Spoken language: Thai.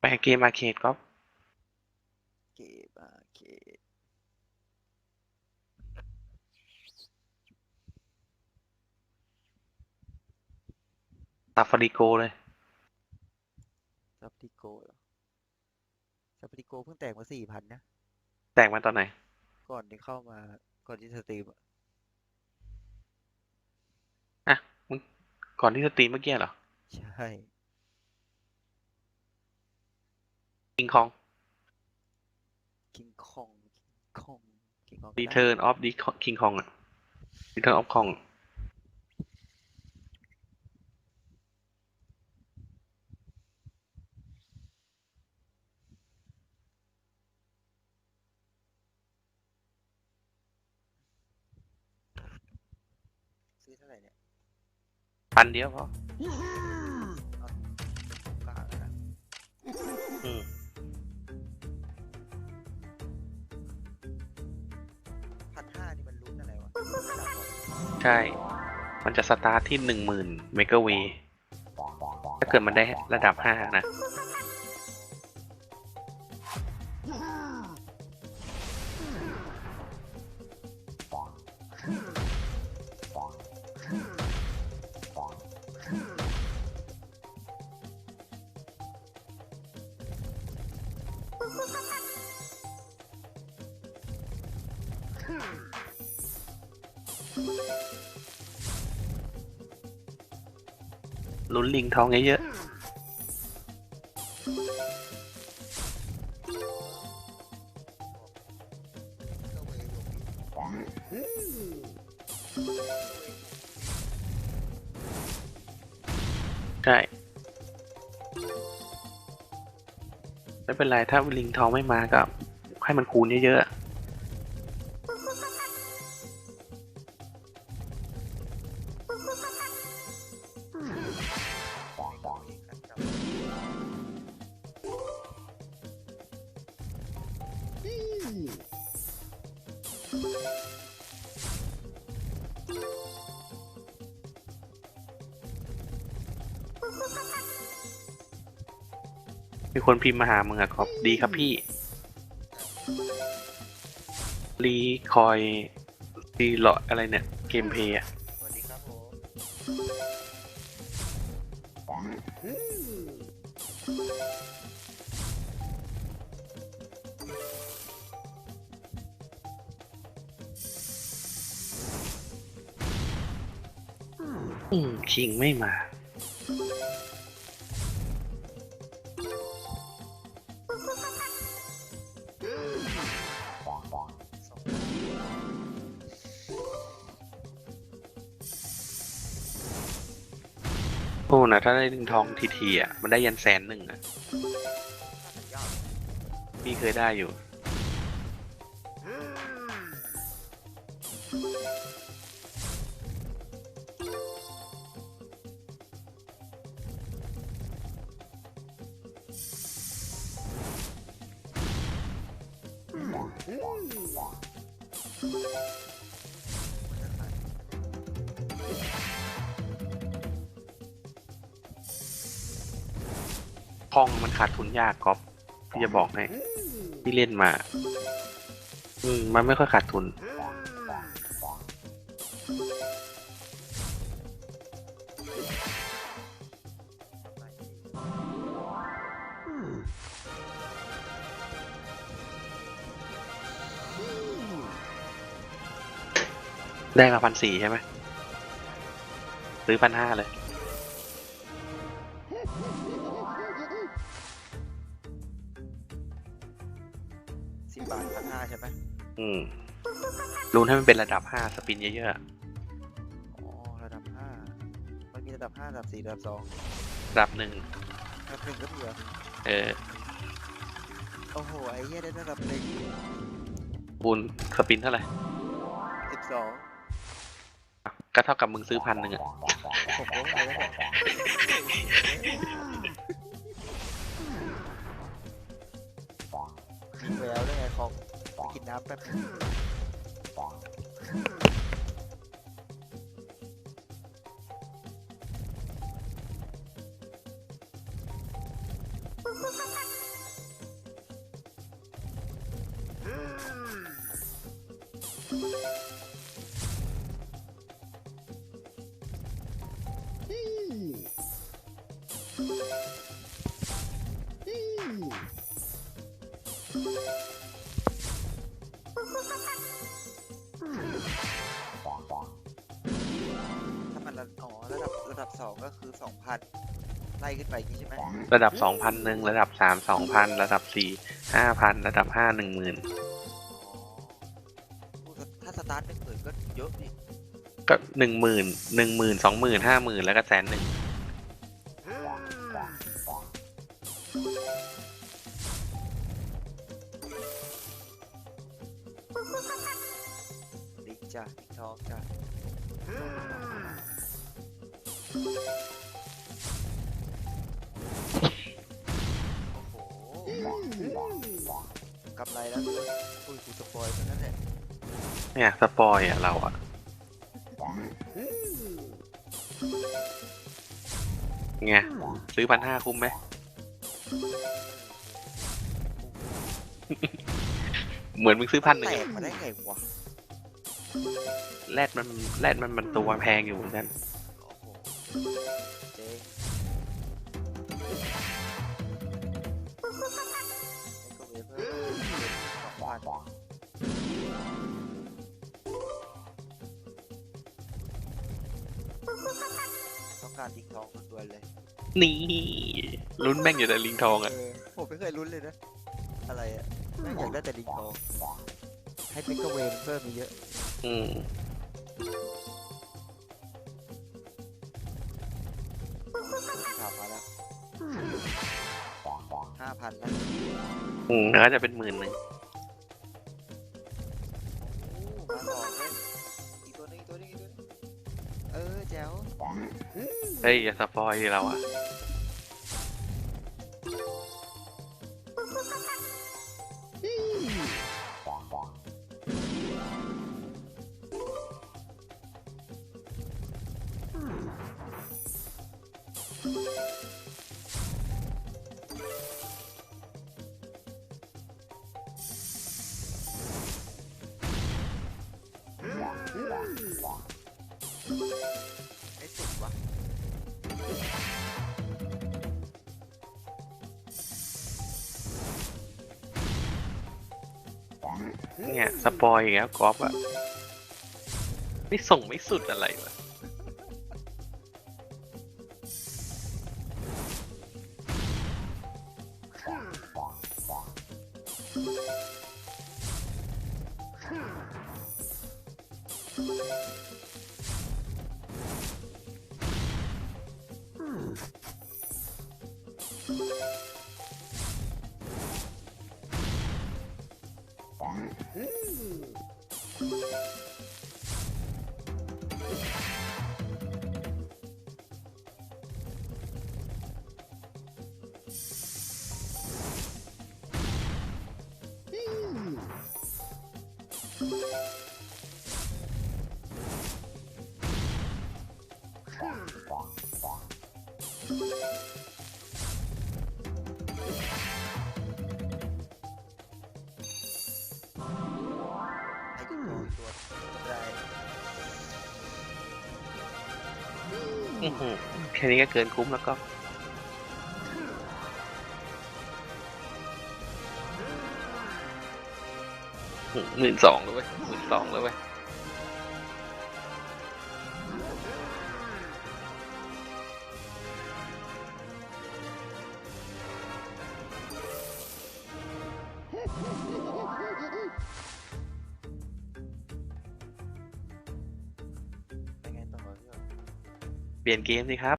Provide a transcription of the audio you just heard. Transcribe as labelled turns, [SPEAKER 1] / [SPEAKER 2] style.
[SPEAKER 1] ไปเกมอาร์เคดก็
[SPEAKER 2] เกมอาร์เคด
[SPEAKER 1] ตับฟาริโกเลย
[SPEAKER 2] ซับติโกเหรอซับติโกเพิ่งแตกมาสี่พันนะ
[SPEAKER 1] แตกมาตอนไหน
[SPEAKER 2] ก่อนที่เข้ามา ก่อนที่สตรีมอะ
[SPEAKER 1] อะมึงก่อนที่สตรีมเมื่อกี้เหรอ
[SPEAKER 2] ใช่
[SPEAKER 1] คิงคอง
[SPEAKER 2] คิงคองคิงคองคิงคอง
[SPEAKER 1] Return of the King Kong อะ Return of Kong
[SPEAKER 2] ซื้อเท่าไหร่เนี่ย
[SPEAKER 1] พันเดียวพอ
[SPEAKER 2] กลางแล้วนะ
[SPEAKER 1] อืม ใช่ มันจะสตาร์ทที่หนึ่งหมื่นเมกะวีถ้าเกิดมันได้ระดับห้านะ ลุ้นลิงทองเยอะ
[SPEAKER 2] ก็เวย์อยู่
[SPEAKER 1] ๆใช่ไม่เป็นไร ถ้าลิงทองไม่มาก็ให้มันคูณเยอะๆ มีคนพิมพ์มาหามึงอะครับ ดีครับพี่ รีคอยรีหลออะไรเนี่ย เกมเพย์อะ
[SPEAKER 2] สวัสดีครับผม
[SPEAKER 1] อืมคิงไม่มา
[SPEAKER 2] สอง
[SPEAKER 1] โอ้นะถ้าได้ลิงทองทีทีๆอะมันได้ยันแสนหนึ่งอะ
[SPEAKER 2] ถ้าสัญญาณ
[SPEAKER 1] พี่เคยได้อยู่ ทองมันขาดทุนยากก๊อฟที่จะบอกให้ที่เล่นมา อืม มันไม่ค่อยขาดทุน ได้มาพันสี่ใช่ไหมซื้อพันห้าเลย
[SPEAKER 2] สิบบาทพันห้าใช่ไหม
[SPEAKER 1] อืมรุนให้มันเป็นระดับห้าสปินเยอะ
[SPEAKER 2] อ๋อ ระดับห้ามันมีระดับห้าระดับสี่ระดับสอง
[SPEAKER 1] ๆระดับหนึ่ง
[SPEAKER 2] ระดับหนึ่งก็มีเหรอ
[SPEAKER 1] เออ
[SPEAKER 2] โอ้โห ไอ้เหี้ยได้ระดับหนึ่ง
[SPEAKER 1] บูนสปินเท่าไหร่
[SPEAKER 2] สิบสอง
[SPEAKER 1] ก็เท่ากับมึงซื้อพันหนึ่งอะ
[SPEAKER 2] ผมงแล้วนี่ยทิ้ได้ไงคองไกินน้ำแป๊บนึง ถ้ามันระอ๋อระดับระดับสองก็คือสองพันไล่ขึ้นไปอย่างนี้ใช่ไหม
[SPEAKER 1] ระดับสองพันหนึ่งระดับสามสองพันระดับสี่ห้าพันระดับห้าหนึ่งหมื่น
[SPEAKER 2] อ๋อถ้าสตาร์ทหนึ่งหมื่นก็เยอะดิ
[SPEAKER 1] ก็หนึ่งหมื่นหนึ่งหมื่นสองหมื่นห้าหมื่นแล้วก็แสนหนึ่ง
[SPEAKER 2] โอ้โหกำไรแล้วด้วยอุ้ยกูสปอยล์ตรงนั้นแหละ
[SPEAKER 1] เนี่ยสปอยอะเราอะ ไง ซื้อพันห้าคุ้มไหม เหมือนมึงซื้อพันหนึ่ง
[SPEAKER 2] แต
[SPEAKER 1] อะ
[SPEAKER 2] กมาได้ไงวะ
[SPEAKER 1] แรดมันแรดมันมันตัวแพงอยู่เหมือนกัน
[SPEAKER 2] โอ้โห เจ๊งไมโครเพิ่มสองพันต้องการดิงทองด่วนเลย
[SPEAKER 1] นี่ลุ้นแม่งอยู่แต่ลิงทองอะ
[SPEAKER 2] เออผมไม่เคยลุ้นเลยนะ อะไรอะแม่งอยากได้แต่ลิงทอง ให้เป็นกระเวนเพิ่มมาเยอะ
[SPEAKER 1] อืม
[SPEAKER 2] ห้าพันแล้ว
[SPEAKER 1] อืมแล้วก็จะเป็นหมื่นหนึ่ง
[SPEAKER 2] โอ้มาสองเลยอีกตัวหนึงอีกตัวหนึงอีกตัวหนึงเออแจ๋ว
[SPEAKER 1] เฮ้ยอย่าสปอยดิเราอะ เนี่ย สปอยอีกแล้วกอล์ฟอะไม่ส่งไม่สุดอะไร วะ อื้อหือแค่นี้ก็เกินคุ้มแล้วก็ หมื่นสองเลยเว้ยหมื่นสองเลยเว้ย เปลี่ยนเกมสิครับ